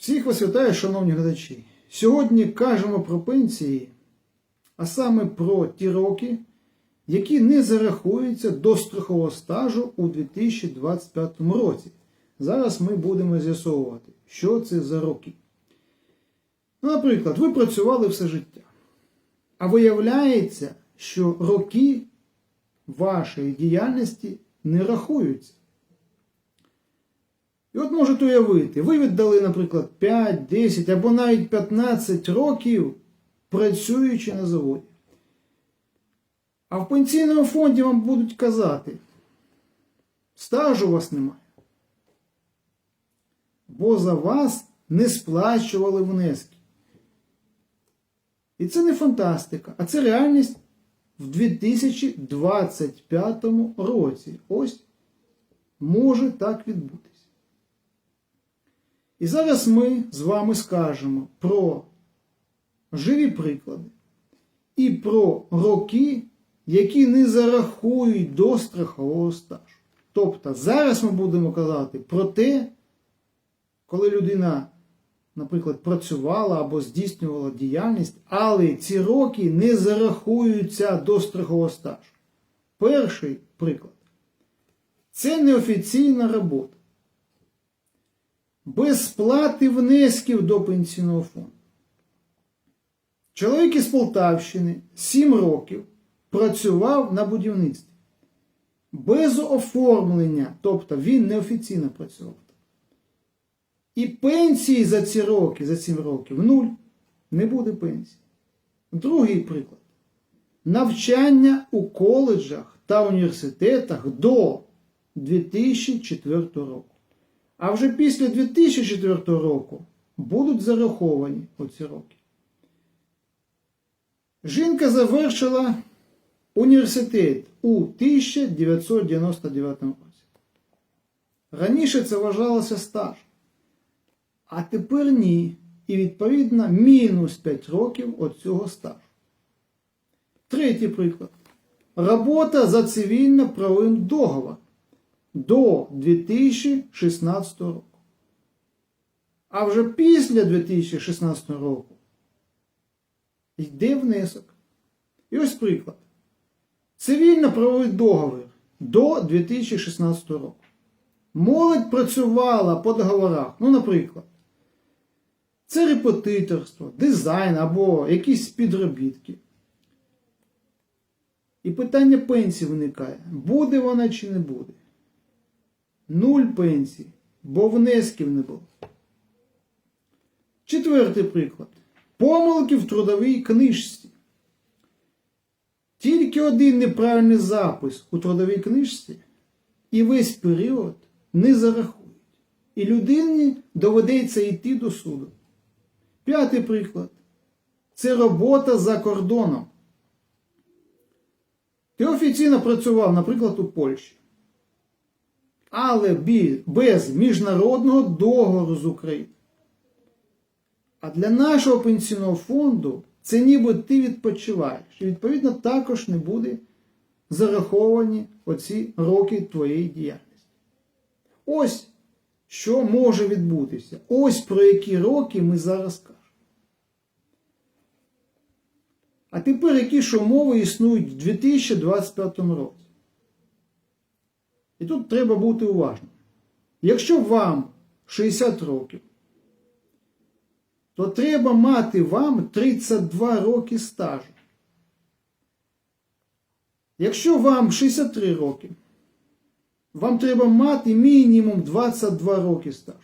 Всіх вас вітаю, шановні глядачі. Сьогодні кажемо про пенсії, а саме про ті роки, які не зарахуються до страхового стажу у 2025 році. Зараз ми будемо з'ясовувати, що це за роки. Ну, наприклад, ви працювали все життя. А виявляється, що роки вашої діяльності не рахуються. І от можете уявити, ви віддали, наприклад, 5, 10 або навіть 15 років працюючи на заводі. А в пенсійному фонді вам будуть казати, стажу у вас немає. Бо за вас не сплачували внески. І це не фантастика, а це реальність в 2025 році. Ось може так відбутися. І зараз ми з вами скажемо про живі приклади і про роки, які не зарахують до страхового стажу. Тобто зараз ми будемо казати про те, коли людина, наприклад, працювала або здійснювала діяльність, але ці роки не зарахуються до страхового стажу. Перший приклад це неофіційна робота. Без сплати внесків до пенсійного фонду. Чоловік із Полтавщини 7 років працював на будівництві. Без оформлення, тобто він неофіційно працював. І пенсії за ці роки, за 7 років, нуль. Не буде пенсії. Другий приклад. Навчання у коледжах та університетах до 2004 року. А вже після 2004 року будуть зараховані оці роки. Жінка завершила університет у 1999 році. Раніше це вважалося стаж. А тепер ні. І відповідно мінус 5 років від цього стажу. Третій приклад. Робота за цивільно-правовим договором до 2016 року. А вже після 2016 року йде внесок. І ось приклад. Цивільно-правовий договір до 2016 року. Молодь працювала по договорах, ну, наприклад, це репетиторство, дизайн або якісь підробітки. І питання пенсії виникає, буде вона чи не буде. Нуль пенсій, бо внесків не було. Четвертий приклад. Помилки в трудовій книжці. Тільки один неправильний запис у трудовій книжці і весь період не зарахують. І людині доведеться йти до суду. П'ятий приклад. Це робота за кордоном. Ти офіційно працював, наприклад, у Польщі. Але без міжнародного договору з Україною. А для нашого пенсійного фонду це ніби ти відпочиваєш. І відповідно також не буде зараховані оці роки твоєї діяльності. Ось що може відбутися. Ось про які роки ми зараз кажемо. А тепер які ж умови існують в 2025 році? І тут треба бути уважним. Якщо вам 60 років, то треба мати вам 32 роки стажу. Якщо вам 63 роки, вам треба мати мінімум 22 роки стажу.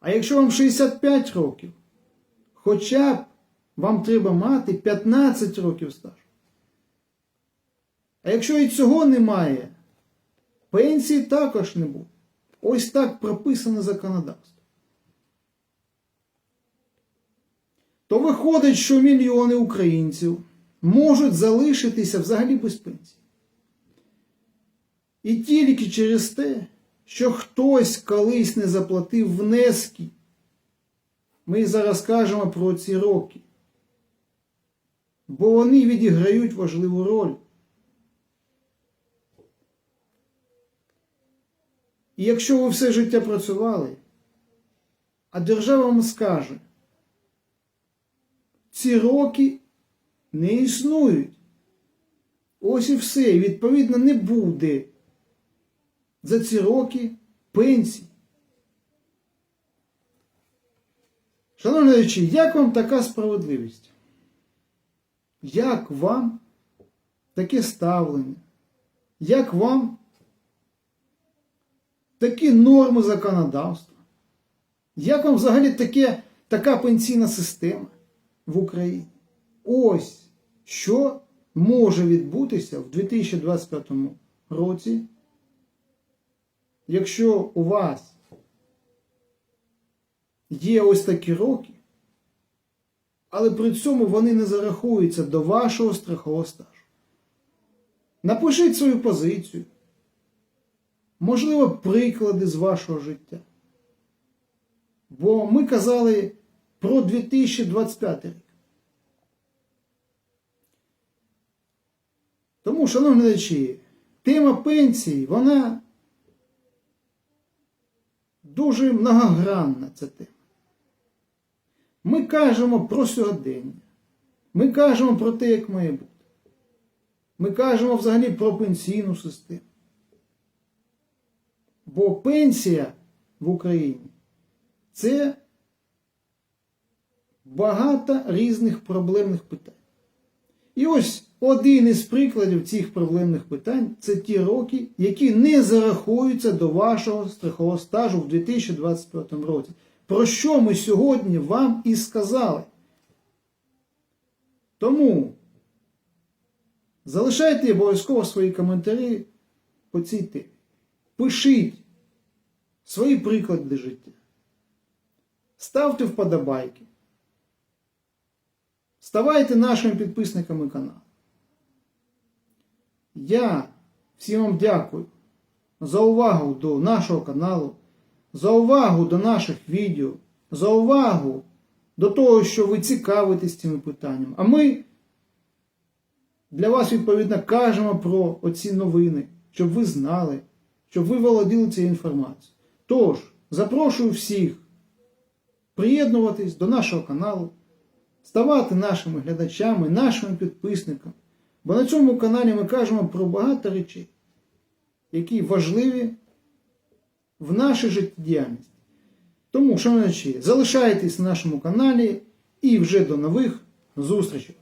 А якщо вам 65 років, хоча б вам треба мати 15 років стажу. А якщо і цього немає, пенсії також не буде. Ось так прописане законодавство. То виходить, що мільйони українців можуть залишитися взагалі без пенсії. І тільки через те, що хтось колись не заплатив внески, ми зараз кажемо про ці роки. Бо вони відіграють важливу роль. І якщо ви все життя працювали, А держава вам скаже, ці роки не існують. Ось і все. І відповідно не буде за ці роки пенсій. Шановні глядачі, як вам така справедливість? Як вам таке ставлення? Як вам такі норми законодавства? Як вам взагалі таке, така пенсійна система в Україні? Ось що може відбутися в 2025 році, якщо у вас є ось такі роки, але при цьому вони не зарахуються до вашого страхового стажу. Напишіть свою позицію. Можливо, приклади з вашого життя. Бо ми казали про 2025 рік. Тому, шановні глядачі, тема пенсії, вона дуже многогранна ця тема. Ми кажемо про сьогодення. Ми кажемо про те, як має бути. Ми кажемо взагалі про пенсійну систему. Бо пенсія в Україні це багато різних проблемних питань. І ось один із прикладів цих проблемних питань це ті роки, які не зарахуються до вашого страхового стажу в 2025 році. Про що ми сьогодні вам і сказали. Тому залишайте обов'язково свої коментарі по цій темі. Пишіть свої приклади життя. Ставте вподобайки. Ставайте нашими підписниками каналу. Я всім вам дякую за увагу до нашого каналу, за увагу до наших відео, за увагу до того, що ви цікавитесь цими питаннями. А ми для вас, відповідно, кажемо про оці новини, щоб ви знали, щоб ви володіли цією інформацією. Тож, запрошую всіх приєднуватись до нашого каналу, ставати нашими глядачами, нашими підписниками. Бо на цьому каналі ми кажемо про багато речей, які важливі в нашій життєдіяльності. Тому, шановні, залишайтесь на нашому каналі і вже до нових зустрічей!